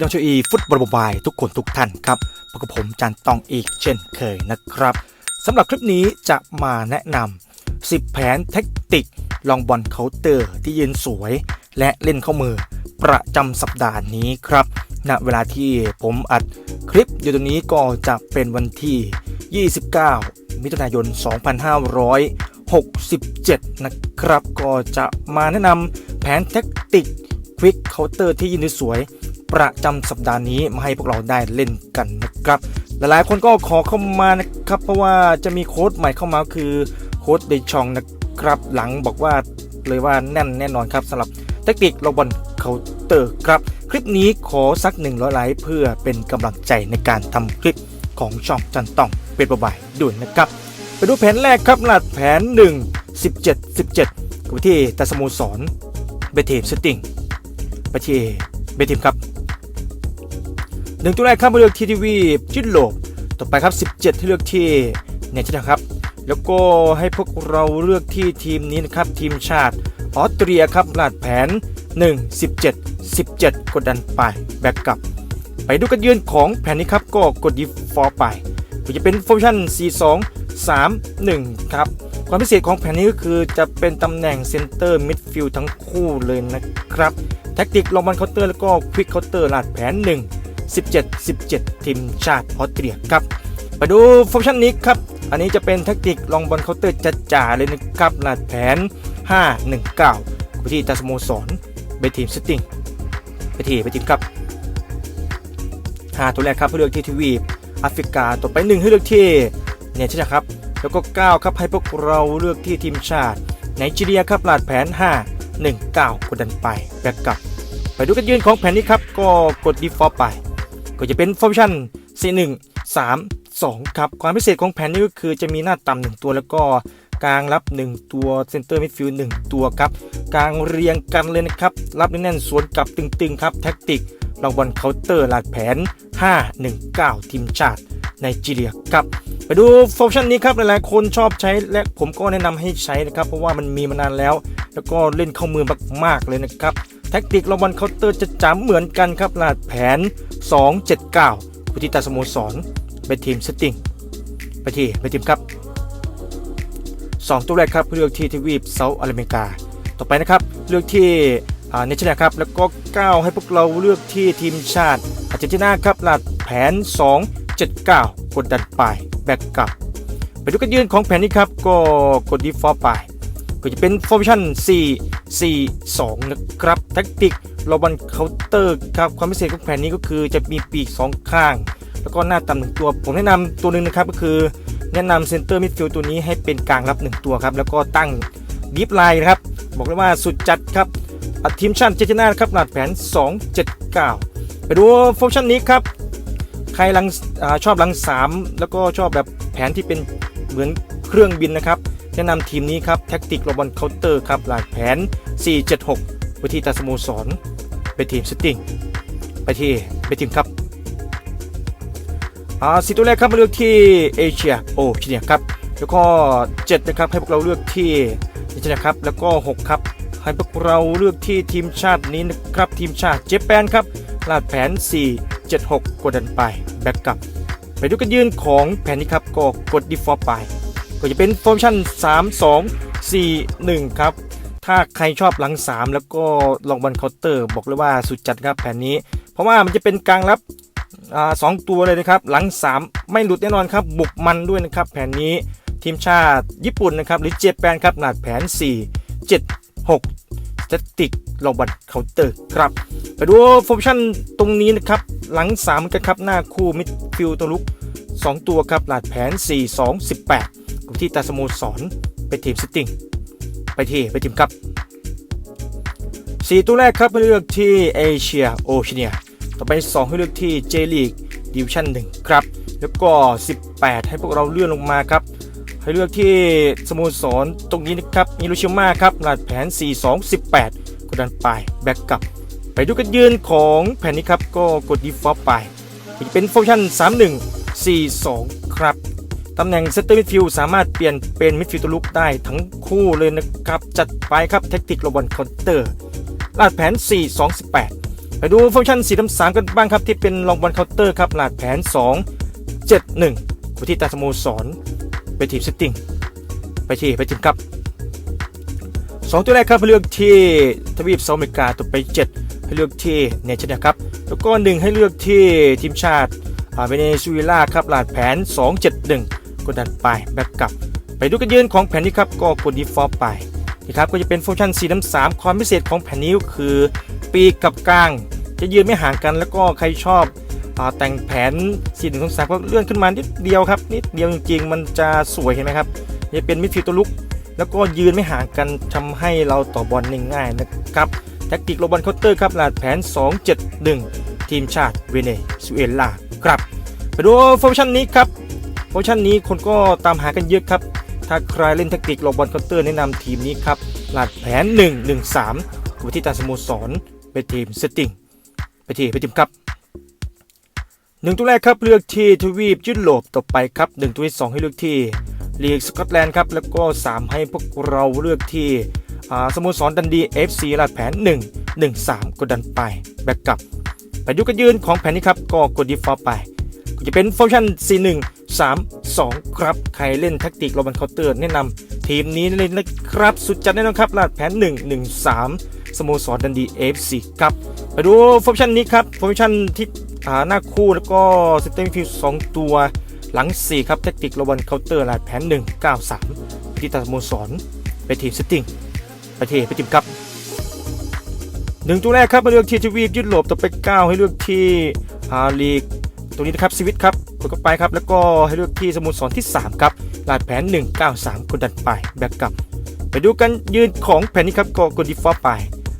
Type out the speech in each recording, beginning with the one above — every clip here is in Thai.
พี่น้องชอีฟุตบอลบายทุกคนทุกท่านครับพบกับผมจันตองอีกเช่นเคยนะครับสำหรับคลิปนี้จะมาแนะนำ10 แผนแท็กติกลองบอลเคาน์เตอร์ที่ยืนสวย และเล่นเข้ามือประจำสัปดาห์นี้ครับณเวลาที่ผมอัดคลิปอยู่ตรงนี้ก็จะเป็นวันที่ 29 มิถุนายน 2567 นะครับ ก็จะมาแนะนำแผนแท็กติกควิกเคาน์เตอร์ที่ยืนสวย ประจำสัปดาห์นี้มาให้พวกเราได้เล่นกันนะครับ หลายๆคนก็ขอเข้ามานะครับ เพราะว่าจะมีโค้ดใหม่เข้ามาคือโค้ดเดชองนะครับ หลังบอกว่าเลยว่าแน่นแน่นอนครับสำหรับเทคนิคลงบอลเคาน์เตอร์ครับ คลิปนี้ขอสัก100ไลค์เพื่อเป็นกำลังใจในการทำคลิปของช่องจันต้องเป็นประบายด้วยนะครับ ไปดูแผนแรกครับหลัดแผน 1 17 17กับที่ตาสโมสรเบทีมสติงไปที่เบทีมครับ หนึ่งตัวแรกครับมาเลือกที่ทีวีจิตโลบต่อไปครับ 17 ที่เลือกที่เนเธอร์แลนด์ครับ แล้วก็ให้พวกเราเลือกที่ทีมนี้นะครับ ทีมชาติออสเตรียครับลาดแผน 1 17 17 กดดันไปแบ็กกลับ ไปดูกันยืนของแผนนี้ครับ ก็กดดีฟอร์ไปจะเป็นฟอร์มชั่น 4 2 3 1 ครับ ความพิเศษของแผนนี้ก็คือจะเป็นตำแหน่งเซนเตอร์มิดฟิลด์ทั้งคู่เลยนะครับ แท็กติกลองบอลเคาน์เตอร์แล้วก็ควิกเคาน์เตอร์ลาดแผน 1 17 17 ทีมชาติออสเตรียครับมาดูฟังก์ชันนี้ครับ อันนี้จะเป็นแท็กติกลองบอลเคาน์เตอร์จัดจ่าเลยนะครับลาดแผน 5 1 9ไปที่ตาสโมสรไปทีมสติงไปทีไปทีมครับห้าตัวแรกครับให้เลือกที่ทวีปแอฟริกาต่อไป 1 ให้เลือกที่เนเธอร์แลนด์ครับ แล้วก็ 9 ครับให้พวกเราเลือกที่ทีมชาติไนจีเรียครับลาดแผน 5 1 9 กดดันไปแบ็กกลับ ไปดูกันยืนของแผนนี้ครับ ก็กด default ไป ก็จะเป็นฟอร์ชัน C1 3 2 ครับ ความพิเศษของแผนนี้ก็คือจะมีหน้าต่ำหนึ่งตัวแล้วก็กลางรับ 1 ตัวเซนเตอร์มิดฟิลด์1ตัวครับกลางเรียงกันเลยนะครับ รับแน่นๆสวนกลับตึงๆ ครับ แท็กติกลองบอลเคาน์เตอร์หลักแผน 5 1 9 ทีมชาติไนจีเรียครับไปดูฟังก์ชันนี้ครับหลายๆคนชอบใช้และผมก็แนะนำให้ใช้นะครับ เพราะว่ามันมีมานานแล้ว แล้วก็เล่นเข้ามือมากๆเลยนะครับ แท็กติกลองบอลเคาน์เตอร์จะจำเหมือนกันครับลาดแผน 279พุทธิตาสโมสรไปทีมสติงไปที่ไปทีมครับ 2 ตัวแรกครับเลือกที่ทวีปเซาท์อเมริกา ต่อไปนะครับเลือกที่เนเธอร์แลนด์ครับแล้วก็ 9 ให้พวกเราเลือกที่ทีมชาติอาร์เจนตินาครับลาดแผน 279 กดดันไปแบกกลับ ไปดูกันยืนของแผนนี้ครับก็กด default ไป ก็จะเป็นฟอร์มชั่น 4 4 2 นะครับ แท็กติกโรบันเคาน์เตอร์ครับความพิเศษของแผนนี้ก็คือจะมีปีก 2 ข้าง แล้วก็หน้าต่ำหนึ่งตัว ผมแนะนำตัวหนึ่งนะครับก็คือแนะนำเซนเตอร์มิดฟิลด์ตัวนี้ให้เป็นกลางรับ 1 ตัวครับ แล้วก็ตั้งดีฟไลน์นะครับ บอกเลยว่าสุดจัดครับอะทีมชาติเจเจนาครับหลัดแผน 279 ไปดูฟังก์ชันนี้ครับ ใครลังอชอบลัง 3 แล้วก็ชอบแบบแผนที่เป็นเหมือนเครื่องบินนะครับ นะนำทีมนี้ครับแท็กติกโรบอลเคาน์เตอร์ครับหลักแผน 476 วิธีตาสโมสรไปทีมสติงไปที่ไปทีมครับอ่าสีตัวแรกครับมาเลือกที่เอเชียโอเชียครับแล้วก็7นะครับให้พวกเราเลือกที่เอเชียครับแล้วก็ 6 ครับ ให้พวกเราเลือกที่ทีมชาตินี้นะครับทีมชาติเจแปนครับลาดแผน 4 7 6 กดดันไปแบ็กกลับ ไปดูกันยืนของแผนนี้ครับก็กด default ไป ก็จะเป็นฟอร์มชั่น 3 2 4 1 ครับ ถ้าใครชอบหลัง 3 แล้วก็ลองบอลเคาน์เตอร์ บอกเลยว่าสุดจัดครับแผนนี้ เพราะว่ามันจะเป็นกลางรับอสองตัวเลยนะครับ หลัง 3 ไม่หลุดแน่นอนครับ บุกมันด้วยนะครับ แผนนี้ทีมชาติญี่ปุ่นนะครับ หรือเจแปนครับหนาดแผน 4 7 6สแตติกลองบอลเคาน์เตอร์ครับไปดูฟอร์มชั่นตรงนี้นะครับ หลัง3เหมือนกันครับ หน้าคู่มิดฟิลด์ตัวลุก 2 ตัวครับหลาดแผน 4 2 18 กับที่ตาสโมสรไปทีมสติงไปที่ไปทีมครับ4ตัวแรกครับให้เลือกที่เอเชียโอเชียต่อไป 2 ให้เลือกที่เจลีกดิวชั่น1ครับ แล้วก็ 18 ให้พวกเราเลื่อนลงมาครับ ให้เลือกที่สโมสรตรงนี้นะครับมิโรชิมาครับหลาดแผน 4 2 18 กดดันไปแบ็กกลับ ไปดูกันยืนของแผ่นนี้ครับ ก็กด default ไป เป็นฟังก์ชัน31 42 ครับ ตำแหน่งเซนเตอร์มิดฟิลด์สามารถเปลี่ยนเป็นมิดฟิลด์ตัวลุกได้ทั้งคู่เลยนะครับ จัดไปครับแท็กติกโรบอลคาน์เตอร์ลาดแผน 4 2 18 ไปดูฟังก์ชันสีน้ำสามกันบ้างครับ ที่เป็นลองบอลเคาน์เตอร์ครับหลาดแผน 2 7 1ไปที่ตาสโมสรไปทีมเซตติ้งไปที่ไปทีมครับสองตัวแรกครับเลือกที่ทวีปเซาอเมริกาตัวไป 7 ให้เลือกที่เนเธอร์แลนครับ แล้วก็หนึ่งให้เลือกที่ทีมชาติอาเวเนซุเอลาครับหลาดแผน 2 7 1 ดดันไปแบ็กกลับ ไปดูกันยืนของแผ่นนี้ครับก็กด default ไปนะครับก็จะเป็นฟังก์ชันสีน้ำสามความพิเศษของแผ่นนี้คือปีกกับกลาง จะยืนไม่ห่างกันแล้วก็ใครชอบอแต่งแผน4 1 2 3ก็เลื่อนขึ้นมานิดเดียวครับนิดเดียวจริงๆ มันจะสวยเห็นไหมครับจะเป็นมิดฟิลด์ตัวลุก แล้วก็ยืนไม่ห่างกันทำให้เราต่อบอลง่ายๆนะครับแท็กติกโรบอลเคาน์เตอร์ครับหลาดแผน 2-7-1 ทีมชาติเวเนซุเอลาครับไปดูฟังก์ชันนี้ครับ ฟังก์ชันนี้คนก็ตามหากันเยอะครับ ถ้าใครเล่นแท็กติกโรบอลเคาน์เตอร์แนะนำทีมนี้ครับหลาดแผน 1-1-3ไปที่ตาสโมสรไปทีมเซตติ้งไปทีไปทีมครับหนึ่งตัวแรกครับเลือกที่ทวีปยุโรปต่อไปครับหนึ่งตัวที่สองให้เลือกที่ลีกสกอตแลนด์ครับแล้วก็สามให้พวกเราเลือกที่อ่าสโมสรดันดี FC ลาดแผน 1 1 3กดดันไปแบ็กกลับไปดูกันยืนของแผนนี้ครับก็กดดีฟอลไป ก็จะเป็นฟังก์ชัน 4 1 3 2 ครับ ใครเล่นแท็กติกโรบันเคาน์เตอร์แนะนำทีมนี้เลยนนะครับ สุดจัดแน่นอนครับลาดแผน 1 1 3 สโมสรดันดี FC ครับ ไปดูฟังก์ชันนี้ครับฟังก์ชันที่อ่าหน้าคู่แล้วก็สเต็มฟิวสองตัวหลัง 4 ครับแท็กติกโระวันเคาน์เตอร์ลาดแผน 1 9 3ที่ตาสโมสรไปทีมเซตติ้งไปทีไปทีมครับหนึ่งตัวแรกครับมาเลือกที่ทวีปยุโรปต่อไป 9 ให้เลือกที่อาลีกตัวนี้นะครับสวิตครับ กดเข้าไปครับ แล้วก็ให้เลือกที่สโมสรที่ 3 ครับลาดแผน 1 9 3กดดันไปแบ็กกลับ ไปดูกันยืนของแผ่นนี้ครับก็กดดีฟอลไป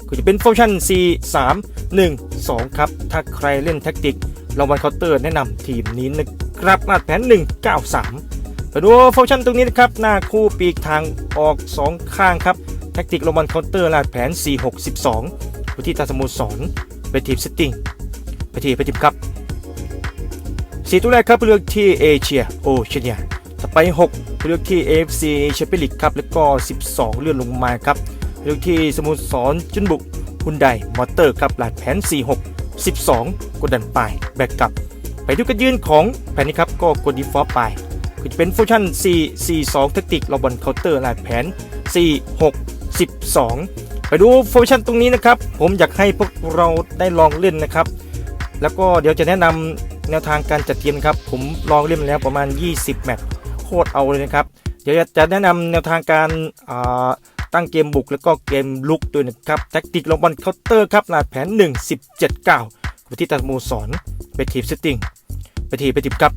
ก็จะเป็นฟังก์ชัน4 3 1 2 ครับ ถ้าใครเล่นแท็กติกรางวัลเคาน์เตอร์แนะนำทีมนี้นะครับมาดแผน 1 9 3ไปดูฟังก์ชันตรงนี้นะครับหน้าคู่ปีกทางออก 2 ข้างครับแท็กติกรางวัลเคาน์เตอร์ลาดแผน 4 6 12ไปที่ตาสโมสรไปทีมเซตติ้งไปที่ไปทีมครับ สีตัวแรกครับเลือกที่เอเชียโอเชียต่อไป 6 เลือกที่ AFC แชมเปี้ยนลีกครับแล้วก็ 12 เลื่อนลงมาครับ เลือกที่สโมสรจุนบุกฮุนไดมอเตอร์ครับหลาดแผน 46 12 กดดันไปแบกกลับ ไปดูกันยืนของแผนนี้ครับก็กดดีฟอลต์ไปก็จะเป็นฟังก์ชัน4 4 2 แทคติกเราบอลเคาน์เตอร์หลาดแผน 4 6 12 ไปดูฟังก์ชันตรงนี้นะครับ ผมอยากให้พวกเราได้ลองเล่นนะครับ แล้วก็เดี๋ยวจะแนะนำ แนวทางการจัดทีมครับผมลองเล่นแล้วประมาณ 20 แมตช์โคตรเอาเลยนะครับ เดี๋ยวจะแนะนำแนวทางการตั้งเกมบุกแล้วก็เกมลุกด้วยนะครับแท็กติกลงบอลเคาน์เตอร์ครับลาดแผน 1 17 9ไปที่ตัดมูสอนไปทีมเซตติ้งไปทีไปทีมครับ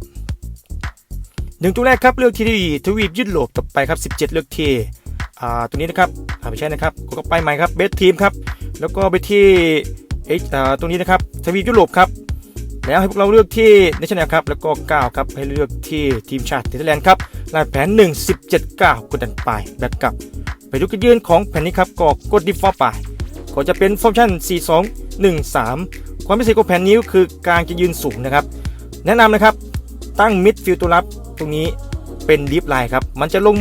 หนึ่งตัวแรกครับเลือกที่ทวีปยุโรปต่อไปครับ 17 เลือกที่อ่าตัวนี้นะครับอ่าไม่ใช่นะครับก็ไปใหม่ครับเบสทีมครับแล้วก็ไปที่เออ่าตรงนี้นะครับทวีปยุโรปครับ แล้วให้พวกเราเลือกที่เนชั่นแนลครับแล้วก็ 9 ครับให้เลือกที่ทีมชาติเนเธอร์แลนด์ครับลายแผน 1 17 9กดดันไปแบ็กกลับ ไปดูกันยืนของแผ่นนี้ครับก็กดดิฟอลไปก็จะเป็นฟังก์ชัน4 2 1 3 ความพิเศษของแผ่นนี้ก็คือการจะยืนสูงนะครับ แนะนำนะครับตั้งมิดฟิลด์ตัวรับตรงนี้เป็นดิฟไลน์ครับมันจะลง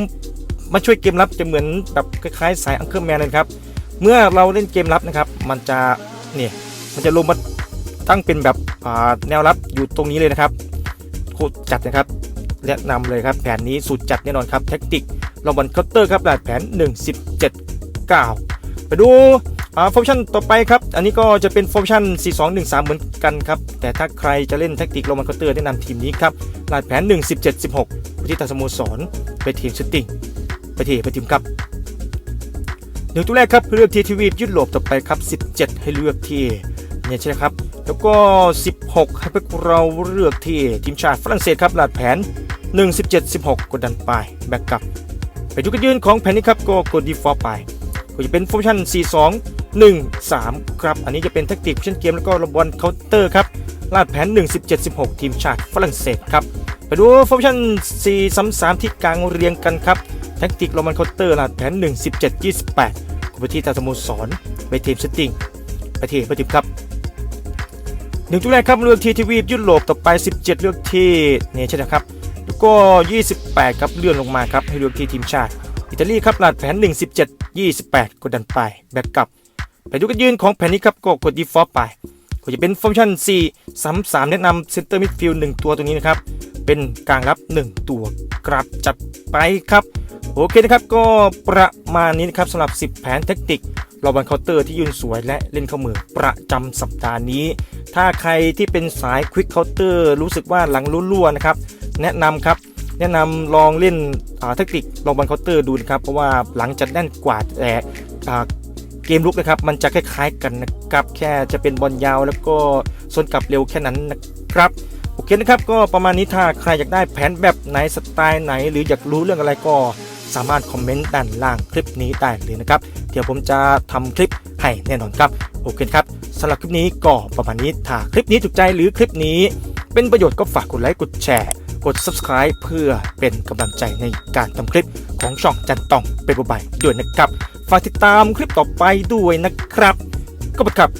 มาช่วยเกมรับจะเหมือนแบบคล้ายๆสายอังเคิลแมนเลยครับ เมื่อเราเล่นเกมรับนะครับ มันจะเนี่ยมันจะลงมา ตั้งเป็นแบบแนวรับอยู่ตรงนี้เลยนะครับโคตรจัดนะครับแนะนำเลยครับแผนนี้สุดจัดแน่นอนครับแท็กติกลองบอลเคาน์เตอร์ครับหลาดแผน 1 17 9 ไปดูอ่าฟังก์ชันต่อไปครับ อันนี้ก็จะเป็นฟังก์ชัน4 2 1 3 เหมือนกันครับ แต่ถ้าใครจะเล่นแท็กติกลองบอลเคาน์เตอร์แนะนำทีมนี้ครับหลาดแผน 1 17 16ไปที่ตาสโมสรไปทีมชุดติ้งไปทีไปทีมครับหนึ่งตัวแรกครับเลือกที่ทีวียุโรปต่อไปครับ 17 ให้เลือกที่เนี่ยใช่ไหมครับ แล้วก็ 16 ให้พวกเราเลือกที่ทีมชาติฝรั่งเศสครับลาดแผน 1 17 16 กดดันไปแบ็กกลับ ไปดูกันยืนของแผนนี้ครับก็กดดีฟอลไปก็จะเป็นฟังก์ชัน4 2 1 3 ครับ อันนี้จะเป็นแท็กติกเช่นเกมแล้วก็ระบอลเคาน์เตอร์ครับลาดแผน 1 17 16 ทีมชาติฝรั่งเศสครับไปดูฟังก์ชัน4 3 3 ที่กลางเรียงกันครับแท็กติกระบอลเคาน์เตอร์ลาดแผน 1 17 28กดไปที่ตาสโมสรไปทีมเซตติ้งไปทีมไปทีมครับ หนึ่งตัวแรกครับเลือกที่ทวีปยุโรปต่อไป 17 เลือกที่เนชั่นนะครับแล้วก็ 28 ครับเลื่อนลงมาครับให้เลือกที่ทีมชาติ อิตาลีครับลาดแผน 1 17 28 กดดันไปแบ็กกลับไปดูกันยืนของแผนนี้ครับก็กดดีฟอลต์ไปก็จะเป็นฟอร์มชัน 4 3 3 แนะนำเซนเตอร์มิดฟิลด์1ตัวตัวนี้นะครับ เป็นกลางรับ 1 ตัวกราบจัดไปครับ โอเคนะครับก็ประมาณนี้นะครับสำหรับ 10 แผนเทคนิค รอบอลเคาน์เตอร์ที่ยืนสวยและเล่นเข้ามือประจำสัปดาห์นี้ ถ้าใครที่เป็นสายควิกเคาน์เตอร์รู้สึกว่าหลังรั่วๆนะครับ แนะนำครับ แนะนำลองเล่นอ่าเทคนิคลองบอลเคาน์เตอร์ดูนะครับ เพราะว่าหลังจะแน่นกว่าแต่เกมลุกนะครับ มันจะคล้ายๆกันนะครับแค่จะเป็นบอลยาวแล้วก็ส่วนกลับเร็วแค่นั้นนะครับโอเคนะครับก็ประมาณนี้ถ้าใครอยากได้แผนแบบไหนสไตล์ไหน หรืออยากรู้เรื่องอะไรก็สามารถคอมเมนต์ด้านล่างคลิปนี้ได้เลยนะครับ เดี๋ยวผมจะทำคลิปให้แน่นอนครับ โอเคครับสำหรับคลิปนี้ก็ประมาณนี้ถ้าคลิปนี้ถูกใจหรือคลิปนี้ เป็นประโยชน์ก็ฝากกดไลค์กดแชร์ กด subscribe เพื่อเป็นกำลังใจในการทำคลิปของช่องจันตองเป็นบายด้วยนะครับ ฝากติดตามคลิปต่อไปด้วยนะครับ ก็ไปครับ